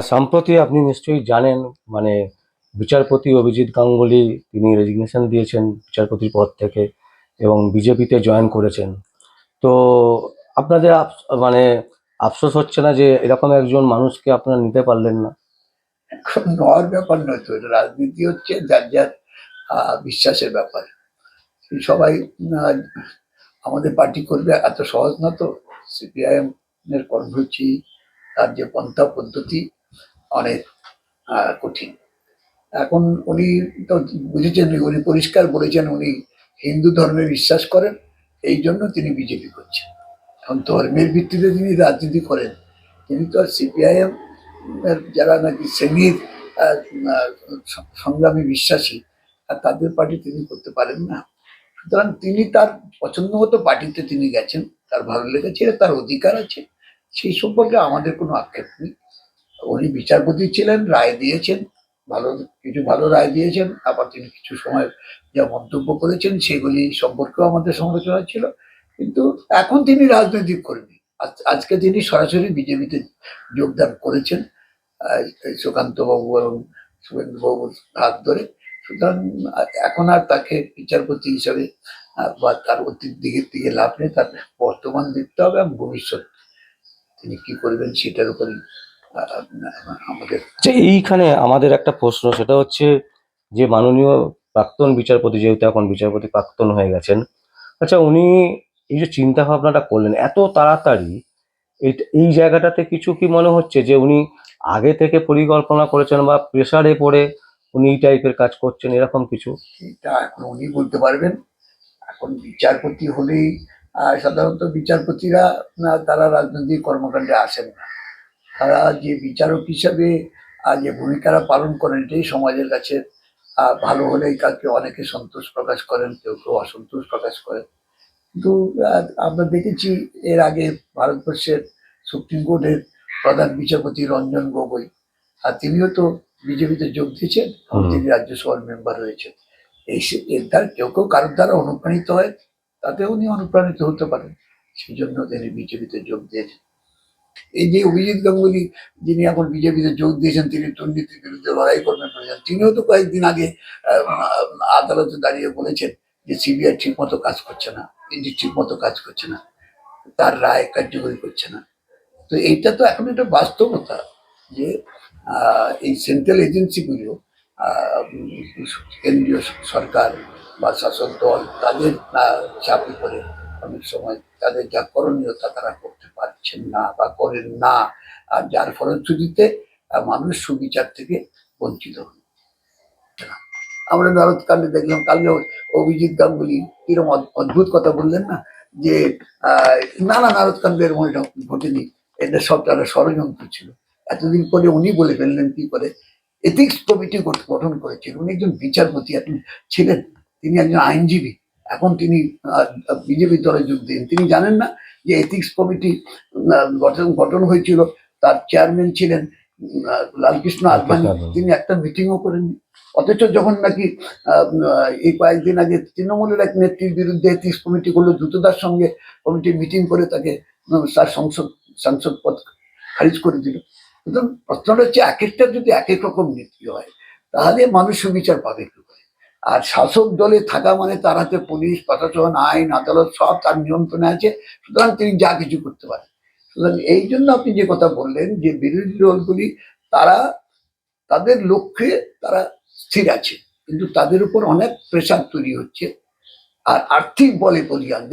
সম্প্রতি আপনি নিশ্চয়ই জানেন মানে বিচারপতি অভিজিৎ গাঙ্গুলি তিনি রেজিগনেশন দিয়েছেন বিচারপতির পদ থেকে এবং বিজেপিতে জয়েন করেছেন। তো আপনাদের মানে আফসোস হচ্ছে না যে এরকম একজন মানুষকে আপনারা নিতে পারলেন না? এখন নেওয়ার ব্যাপার নয় তো রাজনীতি হচ্ছে, যার যার বিশ্বাসের ব্যাপার। সবাই আমাদের পার্টি করবে, এত সহজ না তো। সিপিআইএম এর কর্মসূচি, তার যে পন্থা পদ্ধতি অনেক কঠিন। এখন উনি তো বুঝেছেন, উনি পরিষ্কার বলেছেন, উনি হিন্দু ধর্মে বিশ্বাস করেন, এই জন্য তিনি বিজেপি করছেন। এখন ধর্মের ভিত্তিতে তিনি রাজনীতি করেন, তিনি তো আর সিপিআইএম যারা নাকি শ্রেণির সংগ্রামী বিশ্বাসী, আর তাদের পার্টি তিনি করতে পারেন না। সুতরাং তিনি তার পছন্দ মতো পার্টিতে তিনি গেছেন, তার ভালো লেগেছে, তার অধিকার আছে, সেই সম্পর্কে আমাদের কোনো আক্ষেপ নেই। উনি বিচারপতি ছিলেন রায় দিয়েছেন ভালো কিছু ভালো রায় দিয়েছেন আবার তিনি কিছু সময় যা মন্তব্য করেছেন সেগুলি সম্পর্কেও আমাদের সমালোচনা ছিল। কিন্তু এখন তিনি রাজনৈতিক কর্মী। আজ- আজকে তিনি সরাসরি বিজেপিতে যোগদান করেছেন আহ, এই সুকান্ত বাবু এবং শুভেন্দু বাবুর হাত ধরে। সুতরাং এখন আর তাকে বিচারপতি হিসাবে বা তার অতীত দিকের দিকে লাভ নেই তার বর্তমান দেখতে হবে এবং ভবিষ্যৎ তিনি কি করবেন সেটার উপরই আহ, আমাদের আচ্ছা এইখানে আমাদের একটা প্রশ্ন, সেটা হচ্ছে যে মাননীয় প্রাক্তন বিচারপতি, যেহেতু এখন বিচারপতি প্রাক্তন হয়ে গেছেন আচ্ছা উনি এই যে চিন্তা ভাবনাটা করলেন, এত তাড়াতাড়ি, এই জায়গাটাতে কিছু কি মনে হচ্ছে যে উনি আগে থেকে পরিকল্পনা করেছেন বা প্রেসারে পড়ে উনি এই টাইপের কাজ করছেন, এরকম কিছু? এটা এখন উনি বলতে পারবেন। এখন বিচারপতি হলেই সাধারণত বিচারপতিরা তারা রাজনৈতিক কর্মকাণ্ডে আসেন না। তারা যে বিচারক হিসাবে যে ভূমিকারা পালন করেন এটাই সমাজের কাছে ভালো হলেই কাউকে অনেকে সন্তোষ প্রকাশ করেন কেউ কেউ অসন্তোষ প্রকাশ করেন। কিন্তু আমরা দেখেছি এর আগে ভারতবর্ষের সুপ্রিম কোর্টের প্রধান বিচারপতি রঞ্জন গগৈ আর তিনিও তো বিজেপিতে যোগ দিয়েছেন তিনি রাজ্যসভার মেম্বার রয়েছেন। এই সে- এর দ্বারা কেউ কেউ কারোর দ্বারা অনুপ্রাণিত হয় তাতে উনি অনুপ্রাণিত হতে পারেন সেই জন্য তিনি বিজেপিতে যোগ দিয়েছেন। এই যে অভিজিৎ গাঙ্গুলি, যিনি এখন বিজেপিতে যোগ দিয়েছেন, তিনি দুর্নীতির বিরুদ্ধে লড়াই করবেন তিনিও তো কয়েকদিন আগে আদালতে দাঁড়িয়ে বলেছেন যে সিবিআই ঠিক মতো কাজ করছে না ইডি ঠিক মতো কাজ করছে না, তার রায় কার্যকরী করছে না। তো এইটা তো এখন একটা বাস্তবতা যে এই সেন্ট্রাল এজেন্সিগুলো কেন্দ্রীয় সরকার বা শাসক দল, তাদের চাপে করে অনেক সময় তাদের যা করণীয় তা তারা করতে পারছেন না বা করেন না আর যার ফলশ্রুতিতে মানুষ সুবিচার থেকে বঞ্চিত হন। আমরা ভারতকাণ্ডে দেখলাম কালকে অভিজিৎ গাঙ্গুলি কিরম অদ্ভুত কথা বললেন না যে আহ, না না নারদকাণ্ডের মনে ঘটেনি এটা সব তারা ষড়যন্ত্র ছিল। এতদিন পরে উনি বলে ফেললেন কি করে এথিক্স কমিটি গঠন করেছেন উনি একজন বিচারপতি এখন ছিলেন তিনি একজন আইনজীবী এখন তিনি বিজেপি দলে যোগ দিন তিনি জানেন না যে এথিক্স কমিটি গঠন গঠন হয়েছিল তার চেয়ারম্যান ছিলেন লালকৃষ্ণ আদবানি। তিনি একটা মিটিংও করেননি অথচ যখন নাকি এই কয়েকদিন আগে তৃণমূলের এক নেত্রীর বিরুদ্ধে এথিক্স কমিটি করল দ্রুততার সঙ্গে কমিটি মিটিং করে তাকে তার সংসদ সাংসদ পদ খারিজ করে দিল। প্রশ্নটা হচ্ছে এক একটা যদি এক এক রকম নীতি হয় তাহলে মানুষ সুবিচার পাবে কি করে আর শাসক দলে থাকা মানে তার হাতে পুলিশ, প্রশাসন, আইন, আদালত সব তার নিয়ন্ত্রণে আছে। সুতরাং তিনি যা কিছু করতে পারেন। সুতরাং এই জন্য আপনি যে কথা বললেন যে বিরোধী দলগুলি, তারা তাদের লক্ষ্যে তারা স্থির আছে। কিন্তু তাদের উপর অনেক প্রেশার তৈরি হচ্ছে। আর আর্থিক বলে বলিয়ান